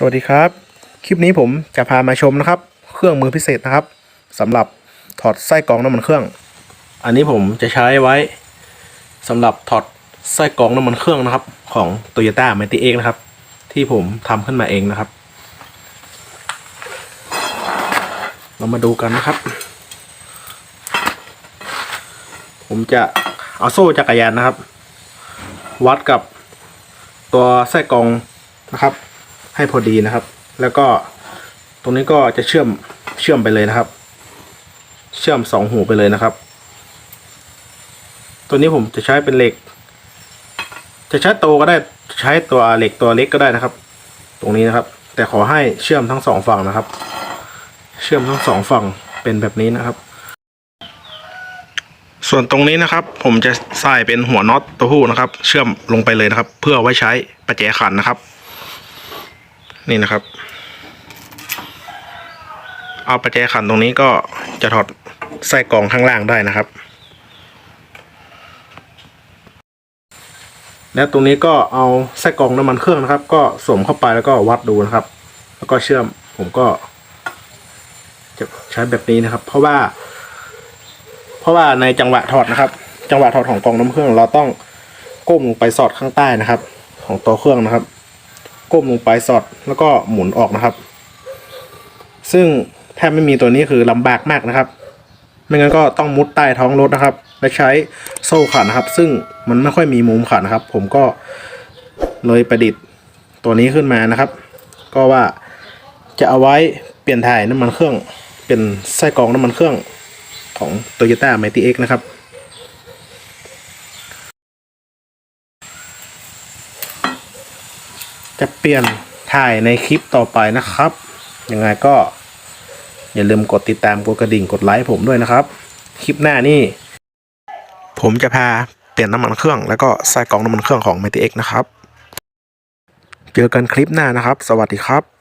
สวัสดีครับ คลิปนี้ผมจะพามาชมนะครับ เครื่องมือพิเศษนะครับสำหรับถอดไส้กรองน้ำมันเครื่อง อันนี้ผมจะใช้ไว้สำหรับถอดไส้กรองน้ำมันเครื่องนะครับ ของ Toyota m a t i x นะครับ ที่ผมทำขึ้นมาเองนะครับ เรามาดูกันนะครับ ผมจะเอาโซ่จักรยานนะครับ วัดกับตัวไส้กรองนะครับ ให้พอดีนะครับ แล้วก็ตรงนี้ก็จะเชื่อมเชื่อมไปเลยนะครับ เชื่อมสองหูไปเลยนะครับ ตัวนี้ผมจะใช้เป็นเหล็ก จะใช้โตก็ได้ใช้ตัวเหล็กตัวเล็กก็ได้นะครับ ตรงนี้นะครับ แต่ขอให้เชื่อมทั้งสองฝั่งนะครับ เชื่อมทั้งสองฝั่งเป็นแบบนี้นะครับ ส่วนตรงนี้นะครับ ผมจะใส่เป็นหัวน็อตตัวผู้นะครับ เชื่อมลงไปเลยนะครับ เพื่อไว้ใช้ประแจขันนะครับ นี่นะครับ เอาประแจขันตรงนี้ก็จะถอดไส้กรองข้างล่างได้นะครับ แล้วตรงนี้ก็เอาไส้กรองน้ำมันเครื่องนะครับ ก็สวมเข้าไปแล้วก็วัดดูนะครับ แล้วก็เชื่อมผมก็ จะใช้แบบนี้นะครับ เพราะว่า เพราะว่าในจังหวะถอดนะครับ จังหวะถอดของกรองน้ำเครื่อง เราต้องก้มลงไปสอดข้างใต้นะครับ ของตัวเครื่องนะครับ ก้มลงไปสอดแล้วก็หมุนออกนะครับ ซึ่งแทบไม่มีตัวนี้คือลำบากมากนะครับ ไม่งั้นก็ต้องมุดใต้ท้องรถนะครับ และใช้โซ่ขันนะครับ ซึ่งมันไม่ค่อยมีมุมขันนะครับ ผมก็เลยประดิษฐ์ตัวนี้ขึ้นมานะครับ ก็ว่าจะเอาไว้เปลี่ยนถ่ายน้ำมันเครื่อง เป็นไส้กรองน้ำมันเครื่องของ Toyota m a t i X นะครับ จะเปลี่ยนถ่ายในคลิปต่อไปนะครับ ยังไงก็ อย่าลืมกดติดตามกดกระดิ่งกดไลค์ผมด้วยนะครับ คลิปหน้านี่ ผมจะพาเปลี่ยนน้ำมันเครื่องแล้วก็ใส่กล่องน้ำมันเครื่องของ m ม t i X นะครับ เจอกันคลิปหน้านะครับ สวัสดีครับ